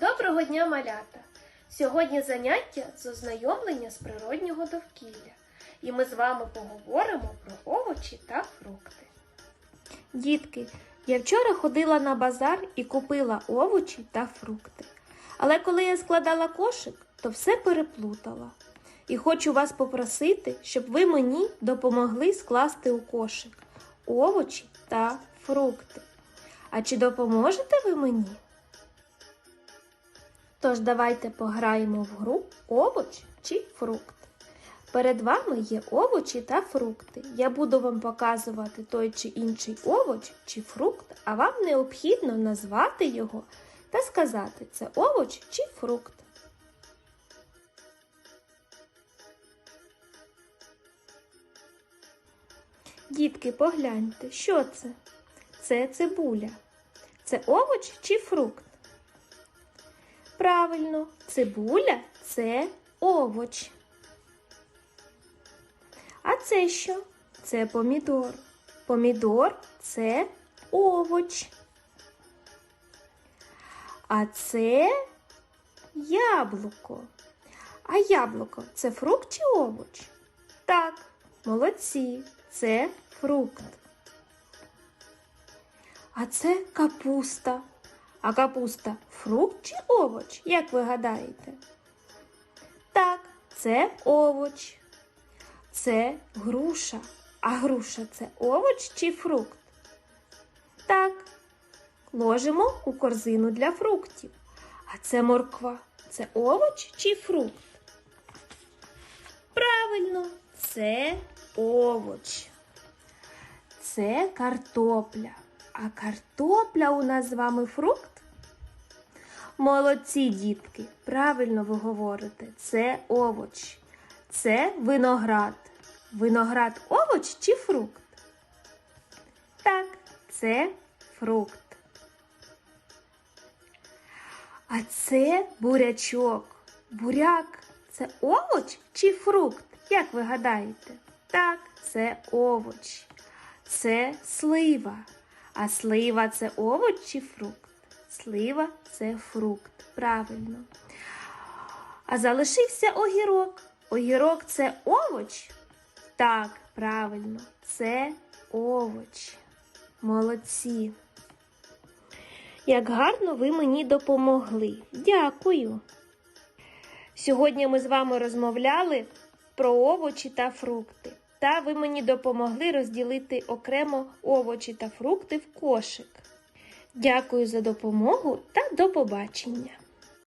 Доброго дня, малята! Сьогодні заняття з ознайомлення з природнього довкілля. І ми з вами поговоримо про овочі та фрукти. Дітки, я вчора ходила на базар і купила овочі та фрукти. Але коли я складала кошик, то все переплутала. І хочу вас попросити, щоб ви мені допомогли скласти у кошик овочі та фрукти. А чи допоможете ви мені? Тож давайте пограємо в гру овоч чи фрукт. Перед вами є овочі та фрукти. Я буду вам показувати той чи інший овоч чи фрукт, а вам необхідно назвати його та сказати, це овоч чи фрукт. Дітки, погляньте, що це? Це цибуля. Це овоч чи фрукт? Правильно, цибуля це овоч. А це що? Це помідор. Помідор це овоч. А це яблуко. А яблуко це фрукт чи овоч? Так, молодці, це фрукт. А це капуста. А капуста фрукт чи овоч, як ви гадаєте? Так, це овоч. Це груша. А груша це овоч чи фрукт? Так. Ложимо у корзину для фруктів. А це морква. Це овоч чи фрукт? Правильно, це овоч. Це картопля. А картопля у нас з вами фрукт? Молодці, дітки. Правильно ви говорите. Це овоч. Це виноград. Виноград овоч чи фрукт? Так, це фрукт. А це бурячок. Буряк це овоч чи фрукт? Як ви гадаєте? Так, це овоч. Це слива. А слива це овоч чи фрукт? Слива це фрукт. Правильно. А залишився огірок. Огірок це овоч? Так, правильно, це овоч. Молодці. Як гарно ви мені допомогли. Дякую. Сьогодні ми з вами розмовляли про овочі та фрукти. Та ви мені допомогли розділити окремо овочі та фрукти в кошик. Дякую за допомогу та до побачення!